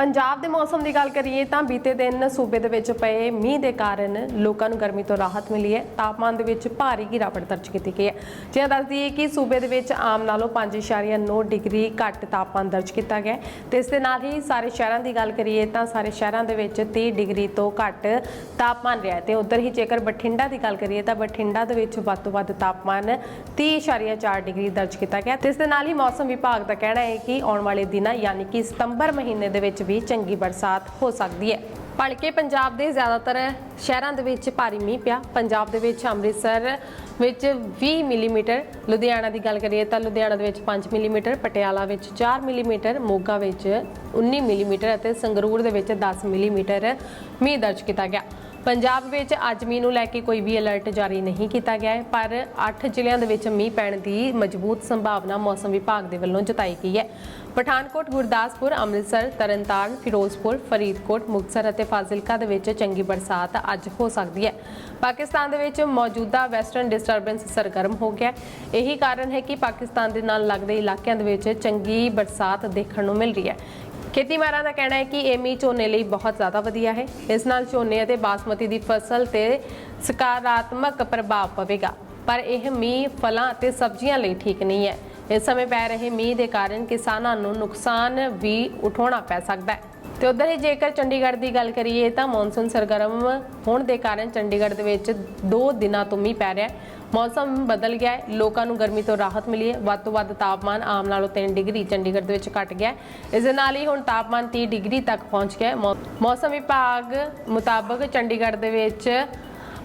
ਪੰਜਾਬ ਦੇ ਮੌਸਮ ਦੀ ਗੱਲ ਕਰੀਏ ਤਾਂ ਬੀਤੇ ਦਿਨ ਸੂਬੇ ਦੇ ਵਿੱਚ ਪਏ ਮੀਂਹ ਦੇ ਕਾਰਨ ਲੋਕਾਂ ਨੂੰ ਗਰਮੀ ਤੋਂ ਰਾਹਤ ਮਿਲੀ ਹੈ। ਤਾਪਮਾਨ ਦੇ ਵਿੱਚ ਭਾਰੀ ਗਿਰਾਵਟ ਦਰਜ ਕੀਤੀ ਗਈ ਹੈ। ਜੇ ਦੱਸਦੀ ਹੈ ਕਿ ਸੂਬੇ ਦੇ ਵਿੱਚ ਆਮ ਨਾਲੋਂ 5.9 ਡਿਗਰੀ ਘੱਟ ਤਾਪਮਾਨ ਦਰਜ ਕੀਤਾ ਗਿਆ ਹੈ। ਤੇ ਇਸ ਦੇ ਨਾਲ ਹੀ ਸਾਰੇ ਸ਼ਹਿਰਾਂ ਦੀ ਗੱਲ ਕਰੀਏ ਤਾਂ ਸਾਰੇ ਸ਼ਹਿਰਾਂ ਦੇ ਵਿੱਚ 30 ਡਿਗਰੀ ਤੋਂ ਘੱਟ ਤਾਪਮਾਨ ਰਿਹਾ ਹੈ। ਤੇ ਉਧਰ ਹੀ ਜੇਕਰ ਬਠਿੰਡਾ ਦੀ ਗੱਲ ਕਰੀਏ ਤਾਂ ਬਠਿੰਡਾ ਦੇ ਵਿੱਚ ਵੱਧ ਤੋਂ ਵੱਧ ਤਾਪਮਾਨ 30.4 ਡਿਗਰੀ ਦਰਜ ਕੀਤਾ ਗਿਆ ਤੇ ਇਸ ਦੇ ਨਾਲ ਹੀ ਮੌਸਮ ਵਿਭਾਗ ਦਾ ਕਹਿਣਾ ਹੈ ਕਿ ਆਉਣ ਵਾਲੇ ਦਿਨਾਂ ਯਾਨੀ ਕਿ ਸਤੰਬਰ ਮਹੀਨੇ ਦੇ ਵਿੱਚ ਵੀ ਚੰਗੀ ਬਰਸਾਤ ਹੋ ਸਕਦੀ ਹੈ। ਭਲਕੇ ਪੰਜਾਬ ਦੇ ਜ਼ਿਆਦਾਤਰ ਸ਼ਹਿਰਾਂ ਦੇ ਵਿੱਚ ਭਾਰੀ ਮੀਂਹ ਪਿਆ। ਪੰਜਾਬ ਦੇ ਵਿੱਚ ਅੰਮ੍ਰਿਤਸਰ ਵਿੱਚ 20 ਮਿਲੀਮੀਟਰ, ਲੁਧਿਆਣਾ ਦੀ ਗੱਲ ਕਰੀਏ ਤਾਂ ਲੁਧਿਆਣਾ ਦੇ ਵਿੱਚ 5 ਮਿਲੀਮੀਟਰ, ਪਟਿਆਲਾ ਵਿੱਚ 4 ਮਿਲੀਮੀਟਰ, ਮੋਗਾ ਵਿੱਚ 19 ਮਿਲੀਮੀਟਰ ਅਤੇ ਸੰਗਰੂਰ ਦੇ ਵਿੱਚ 10 ਮਿਲੀਮੀਟਰ ਮੀਂਹ ਦਰਜ ਕੀਤਾ ਗਿਆ। ਪੰਜਾਬ ਵਿੱਚ ਅੱਜ ਮੀਂਹ ਨੂੰ ਲੈ ਕੇ ਕੋਈ ਵੀ ਅਲਰਟ ਜਾਰੀ ਨਹੀਂ ਕੀਤਾ ਗਿਆ ਹੈ, ਪਰ 8 ਜ਼ਿਲ੍ਹਿਆਂ ਦੇ ਵਿੱਚ ਮੀਂਹ ਪੈਣ ਦੀ ਮਜ਼ਬੂਤ ਸੰਭਾਵਨਾ ਮੌਸਮ ਵਿਭਾਗ ਦੇ ਵੱਲੋਂ ਜਤਾਈ ਗਈ ਹੈ। ਪਠਾਨਕੋਟ, ਗੁਰਦਾਸਪੁਰ, ਅੰਮ੍ਰਿਤਸਰ, ਤਰਨਤਾਰਨ, ਫਿਰੋਜ਼ਪੁਰ, ਫਰੀਦਕੋਟ, ਮੁਕਤਸਰ ਅਤੇ ਫਾਜ਼ਿਲਕਾ ਦੇ ਵਿੱਚ ਚੰਗੀ ਬਰਸਾਤ ਅੱਜ ਹੋ ਸਕਦੀ ਹੈ। ਪਾਕਿਸਤਾਨ ਦੇ ਵਿੱਚ ਮੌਜੂਦਾ ਵੈਸਟਰਨ ਡਿਸਟਰਬੈਂਸ ਸਰਗਰਮ ਹੋ ਗਿਆ ਇਹੀ ਕਾਰਨ ਹੈ ਕਿ ਪਾਕਿਸਤਾਨ ਦੇ ਨਾਲ ਲੱਗਦੇ ਇਲਾਕਿਆਂ ਦੇ ਵਿੱਚ ਚੰਗੀ ਬਰਸਾਤ ਦੇਖਣ ਨੂੰ ਮਿਲ ਰਹੀ ਹੈ। ਖੇਤੀ ਮਾਹਰਾਂ ਦਾ ਕਹਿਣਾ ਹੈ ਕਿ ਇਹ ਮੀਂਹ ਝੋਨੇ ਲਈ ਬਹੁਤ ਜ਼ਿਆਦਾ ਵਧੀਆ ਹੈ। ਇਸ ਨਾਲ ਝੋਨੇ ਅਤੇ ਬਾਸਮਤੀ ਦੀ ਫਸਲ ਤੇ ਸਕਾਰਾਤਮਕ ਪ੍ਰਭਾਵ ਪਵੇਗਾ। ਪਰ ਇਹ ਮੀਂਹ ਫਲਾਂ ਅਤੇ ਸਬਜ਼ੀਆਂ ਲਈ ਠੀਕ ਨਹੀਂ ਹੈ। ਇਸ ਸਮੇਂ ਪੈ ਰਹੇ ਮੀਂਹ ਦੇ ਕਾਰਨ ਕਿਸਾਨਾਂ ਨੂੰ ਨੁਕਸਾਨ ਵੀ ਉਠਾਉਣਾ ਪੈ ਸਕਦਾ ਹੈ। ਤੇ ਉਧਰ ਹੀ ਜੇਕਰ ਚੰਡੀਗੜ੍ਹ ਦੀ ਗੱਲ ਕਰੀਏ ਤਾਂ ਮੌਨਸੂਨ ਸਰਗਰਮ ਹੋਣ ਦੇ ਕਾਰਨ ਚੰਡੀਗੜ੍ਹ ਦੇ ਵਿੱਚ 2 ਦਿਨਾਂ ਤੋਂ ਮੀਂਹ ਪੈ ਰਿਹਾ ਹੈ। ਮੌਸਮ ਬਦਲ ਗਿਆ ਹੈ। ਲੋਕਾਂ ਨੂੰ ਗਰਮੀ ਤੋਂ ਰਾਹਤ ਮਿਲੀ ਹੈ। ਵੱਧ ਤੋਂ ਵੱਧ ਤਾਪਮਾਨ ਆਮ ਨਾਲੋਂ 3 ਡਿਗਰੀ ਚੰਡੀਗੜ੍ਹ ਦੇ ਵਿੱਚ ਘਟ ਗਿਆ ਇਸ ਦੇ ਨਾਲ ਹੀ ਹੁਣ ਤਾਪਮਾਨ 30 ਡਿਗਰੀ ਤੱਕ ਪਹੁੰਚ ਗਿਆ ਹੈ। ਮੌਸਮ ਵਿਭਾਗ ਮੁਤਾਬਕ ਚੰਡੀਗੜ੍ਹ ਦੇ ਵਿੱਚ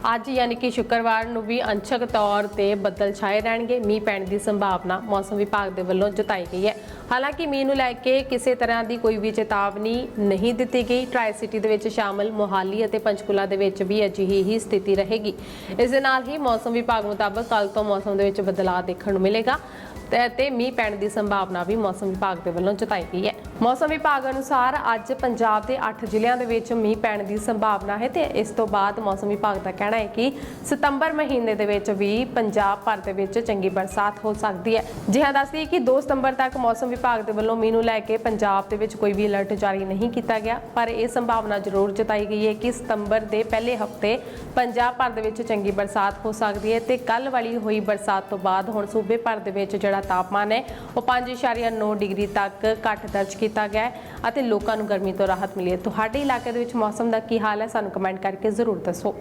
ਅੱਜ ਯਾਨੀ ਕਿ ਸ਼ੁੱਕਰਵਾਰ ਨੂੰ ਵੀ ਅੰਸ਼ਕ ਤੌਰ ਤੇ ਬੱਦਲ ਛਾਏ ਰਹਿਣਗੇ। ਮੀਂਹ ਪੈਣ ਦੀ ਸੰਭਾਵਨਾ ਮੌਸਮ ਵਿਭਾਗ ਦੇ ਵੱਲੋਂ ਜਤਾਈ ਗਈ ਹੈ। ਹਾਲਾਂਕਿ ਮੀਂਹ ਨੂੰ ਲੈ ਕੇ ਕਿਸੇ ਤਰ੍ਹਾਂ ਦੀ ਕੋਈ ਵੀ ਚੇਤਾਵਨੀ ਨਹੀਂ ਦਿੱਤੀ ਗਈ। ਟ੍ਰਾਈ ਸਿਟੀ ਦੇ ਵਿੱਚ ਸ਼ਾਮਲ ਮੋਹਾਲੀ ਅਤੇ ਪੰਚਕੂਲਾ ਦੇ ਵਿੱਚ ਵੀ ਅਜਿਹੀ ਹੀ ਸਥਿਤੀ ਰਹੇਗੀ। ਇਸ ਦੇ ਨਾਲ ਹੀ ਮੌਸਮ ਵਿਭਾਗ ਮੁਤਾਬਕ ਕੱਲ ਤੋਂ ਮੌਸਮ ਦੇ ਵਿੱਚ ਬਦਲਾਅ ਦੇਖਣ ਨੂੰ ਮਿਲੇਗਾ ਤੇ ਤੇ ਮੀਂਹ ਪੈਣ ਦੀ ਸੰਭਾਵਨਾ ਵੀ ਮੌਸਮ ਵਿਭਾਗ ਦੇ ਵੱਲੋਂ ਜਤਾਈ ਗਈ ਹੈ। ਮੌਸਮ ਵਿਭਾਗ ਅਨੁਸਾਰ ਅੱਜ ਪੰਜਾਬ ਦੇ 8 ਜ਼ਿਲ੍ਹਿਆਂ ਦੇ ਵਿੱਚ ਮੀਂਹ ਪੈਣ ਦੀ ਸੰਭਾਵਨਾ ਹੈ ਤੇ ਇਸ ਤੋਂ ਬਾਅਦ ਮੌਸਮ ਵਿਭਾਗ ਦਾ ਕਹਿਣਾ ਹੈ ਕਿ ਸਤੰਬਰ ਮਹੀਨੇ ਦੇ ਵਿੱਚ ਵੀ ਪੰਜਾਬ ਭਰ ਦੇ ਵਿੱਚ ਚੰਗੀ ਬਰਸਾਤ ਹੋ ਸਕਦੀ ਹੈ। ਜਿਹਾ ਦੱਸਦੀ ਕਿ 2 ਸਤੰਬਰ ਤੱਕ ਮੌਸਮ ਵਿਭਾਗ ਦੇ ਵੱਲੋਂ ਮੀਂਹ ਨੂੰ ਲੈ ਕੇ ਪੰਜਾਬ ਦੇ ਵਿੱਚ ਕੋਈ ਵੀ ਅਲਰਟ ਜਾਰੀ ਨਹੀਂ ਕੀਤਾ ਗਿਆ, ਪਰ ਇਹ ਸੰਭਾਵਨਾ ਜ਼ਰੂਰ ਜਤਾਈ ਗਈ ਹੈ ਕਿ ਸਤੰਬਰ ਦੇ ਪਹਿਲੇ ਹਫ਼ਤੇ ਪੰਜਾਬ ਭਰ ਦੇ ਵਿੱਚ ਚੰਗੀ ਬਰਸਾਤ ਹੋ ਸਕਦੀ ਹੈ ਤੇ ਕੱਲ ਵਾਲੀ ਹੋਈ ਬਰਸਾਤ ਤੋਂ ਬਾਅਦ ਹੁਣ ਸੂਬੇ ਭਰ ਦੇ ਵਿੱਚ ਜਿਹੜਾ ਤਾਪਮਾਨ ਹੈ, ਉਹ 5.9 ਡਿਗਰੀ ਤੱਕ ਘੱਟ ਦਰਜ ਕੀਤਾ ਗਿਆ ਅਤੇ ਲੋਕਾਂ ਨੂੰ ਗਰਮੀ ਤੋਂ ਰਾਹਤ ਮਿਲੀ ਹੈ। ਤੁਹਾਡੇ ਇਲਾਕੇ ਦੇ ਵਿੱਚ ਮੌਸਮ ਦਾ ਕੀ ਹਾਲ ਹੈ, ਸਾਨੂੰ ਕਮੈਂਟ ਕਰਕੇ ਜ਼ਰੂਰ ਦੱਸੋ।